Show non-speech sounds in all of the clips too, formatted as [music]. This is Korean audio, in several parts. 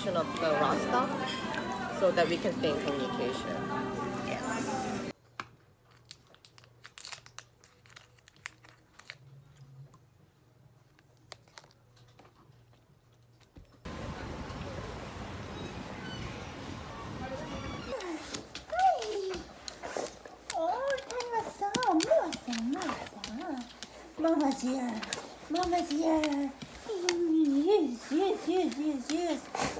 information of the rasta, so that we can stay in communication. Yes. Oh, Mama's here. Mama's here. Yes, yes, yes, yes, yes.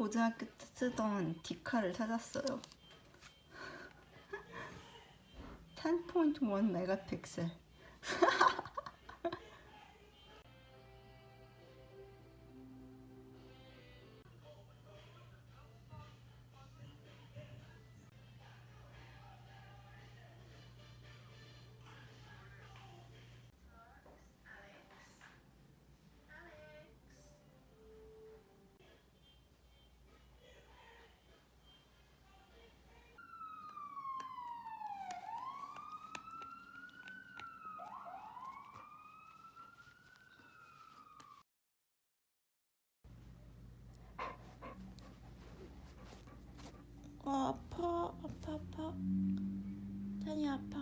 고등학교 때 쓰던 디카를 찾았어요. [laughs] 10.1 메가픽셀. [laughs] 탄이 아파,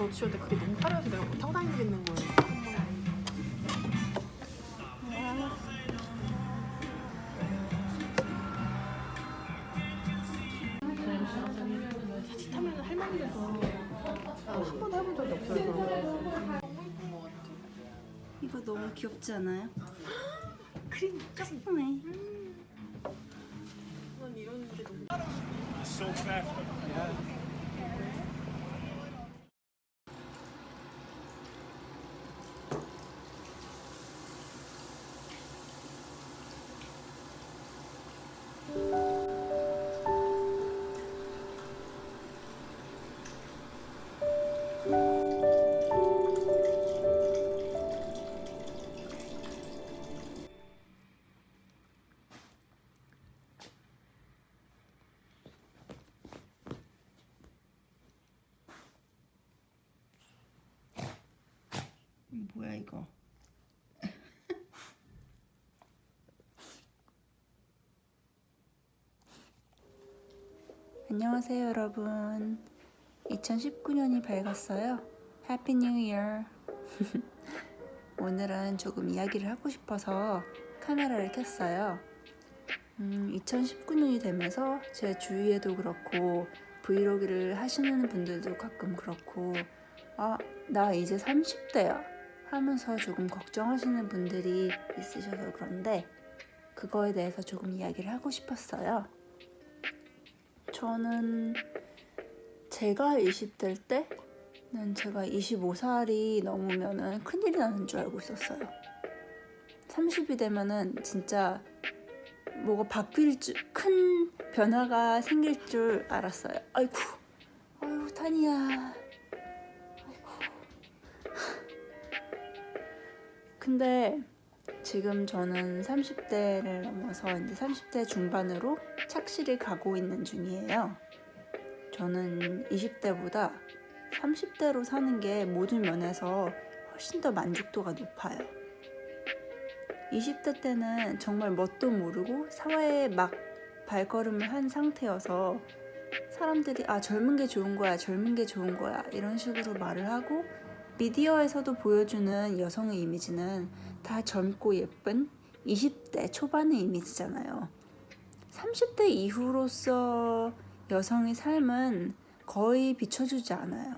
저 지원데 그게 너무 화려해서 내가 못 타고 다니겠는 거예요. 같이 타면 할머니라서 한 번도 해본 적이 없어요. 그런 거. 이거 너무 귀엽지 않아요? 크림 크림. 네. 난 이런 게 너무. 뭐야 이거? [laughs] 안녕하세요 여러분. 2019년이 밝았어요. 해피 뉴 이어. 오늘은 조금 이야기를 하고 싶어서 카메라를 켰어요. 음, 2019년이 되면서 제 주위에도 그렇고 브이로그를 하시는 분들도 가끔 그렇고 아, 나 이제 30대야 하면서 조금 걱정하시는 분들이 있으셔서 그런데 그거에 대해서 조금 이야기를 하고 싶었어요. 저는 제가 20대일 때는 제가 25살이 넘으면은 큰일이 나는 줄 알고 있었어요. 30이 되면은 진짜 뭐가 바뀔 줄, 큰 변화가 생길 줄 알았어요. 아이고, 아유, 타니야. 근데 지금 저는 30대를 넘어서 이제 30대 중반으로 착실히 가고 있는 중이에요. 저는 20대보다 30대로 사는 게 모든 면에서 훨씬 더 만족도가 높아요. 20대 때는 정말 뭣도 모르고 사회에 막 발걸음을 한 상태여서 사람들이 아 젊은 게 좋은 거야 젊은 게 좋은 거야 이런 식으로 말을 하고 미디어에서도 보여주는 여성의 이미지는 다 젊고 예쁜 20대 초반의 이미지잖아요. 30대 이후로서 여성의 삶은 거의 비춰주지 않아요.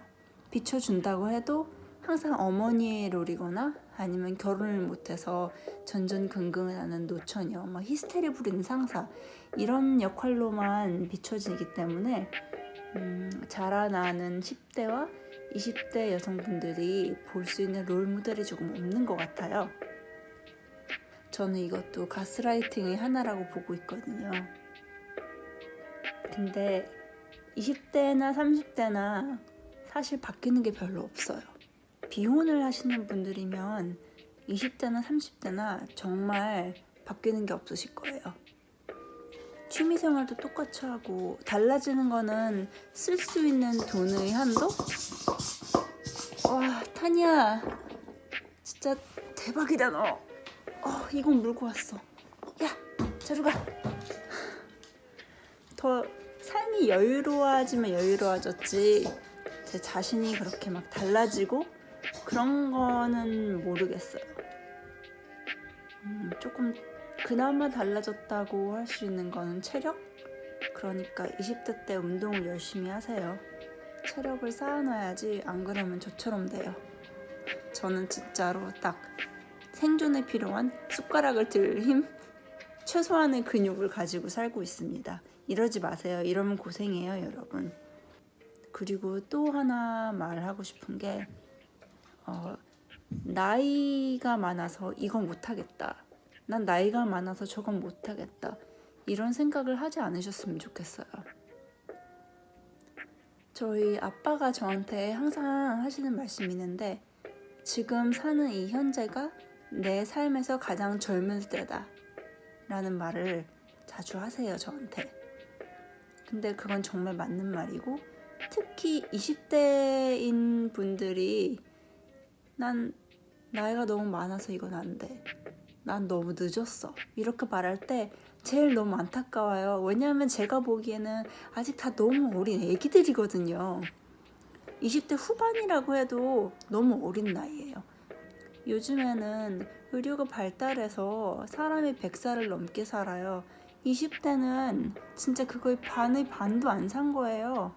비춰준다고 해도 항상 어머니의 롤이거나 아니면 결혼을 못해서 전전긍긍을 하는 노처녀, 막 히스테리 부리는 상사 이런 역할로만 비춰지기 때문에 음, 자라나는 10대와 20대 여성분들이 볼 수 있는 롤 모델이 조금 없는 것 같아요. 저는 이것도 가스라이팅의 하나라고 보고 있거든요. 근데 20대나 30대나 사실 바뀌는 게 별로 없어요. 비혼을 하시는 분들이면 20대나 30대나 정말 바뀌는 게 없으실 거예요. 취미 생활도 똑같이 하고 달라지는 거는 쓸 수 있는 돈의 한도? 와 타니야 진짜 대박이다 너. 어 이건 물고 왔어. 야 저리 가. 더 삶이 여유로워지면 여유로워졌지 제 자신이 그렇게 막 달라지고 그런 거는 모르겠어요. 음, 조금 그나마 달라졌다고 할 수 있는 거는 체력? 그러니까 20대 때 운동을 열심히 하세요. 체력을 쌓아놔야지 안 그러면 저처럼 돼요. 저는 진짜로 딱 생존에 필요한 숟가락을 들 힘, 최소한의 근육을 가지고 살고 있습니다. 이러지 마세요. 이러면 고생해요, 여러분. 그리고 또 하나 말하고 싶은 게 어, 나이가 많아서 이건 못하겠다. 난 나이가 많아서 저건 못하겠다. 이런 생각을 하지 않으셨으면 좋겠어요. 저희 아빠가 저한테 항상 하시는 말씀이 있는데 지금 사는 이 현재가 내 삶에서 가장 젊은 때다. 라는 말을 자주 하세요, 저한테. 근데 그건 정말 맞는 말이고 특히 20대인 분들이 난 나이가 너무 많아서 이건 안 돼. 난 너무 늦었어. 이렇게 말할 때 제일 너무 안타까워요. 왜냐하면 제가 보기에는 아직 다 너무 어린 애기들이거든요. 20대 후반이라고 해도 너무 어린 나이예요. 요즘에는 의료가 발달해서 사람이 100살을 넘게 살아요. 20대는 진짜 그거의 반의 반도 안 산 거예요.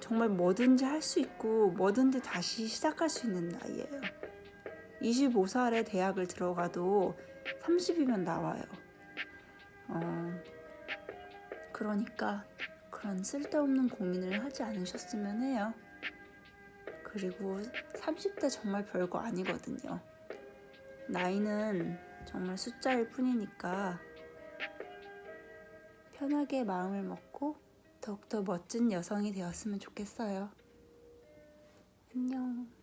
정말 뭐든지 할 수 있고 뭐든지 다시 시작할 수 있는 나이예요. 25살에 대학을 들어가도 30이면 나와요. 어, 그러니까 그런 쓸데없는 고민을 하지 않으셨으면 해요. 그리고 30대 정말 별거 아니거든요. 나이는 정말 숫자일 뿐이니까 편하게 마음을 먹고 더욱더 멋진 여성이 되었으면 좋겠어요. 안녕.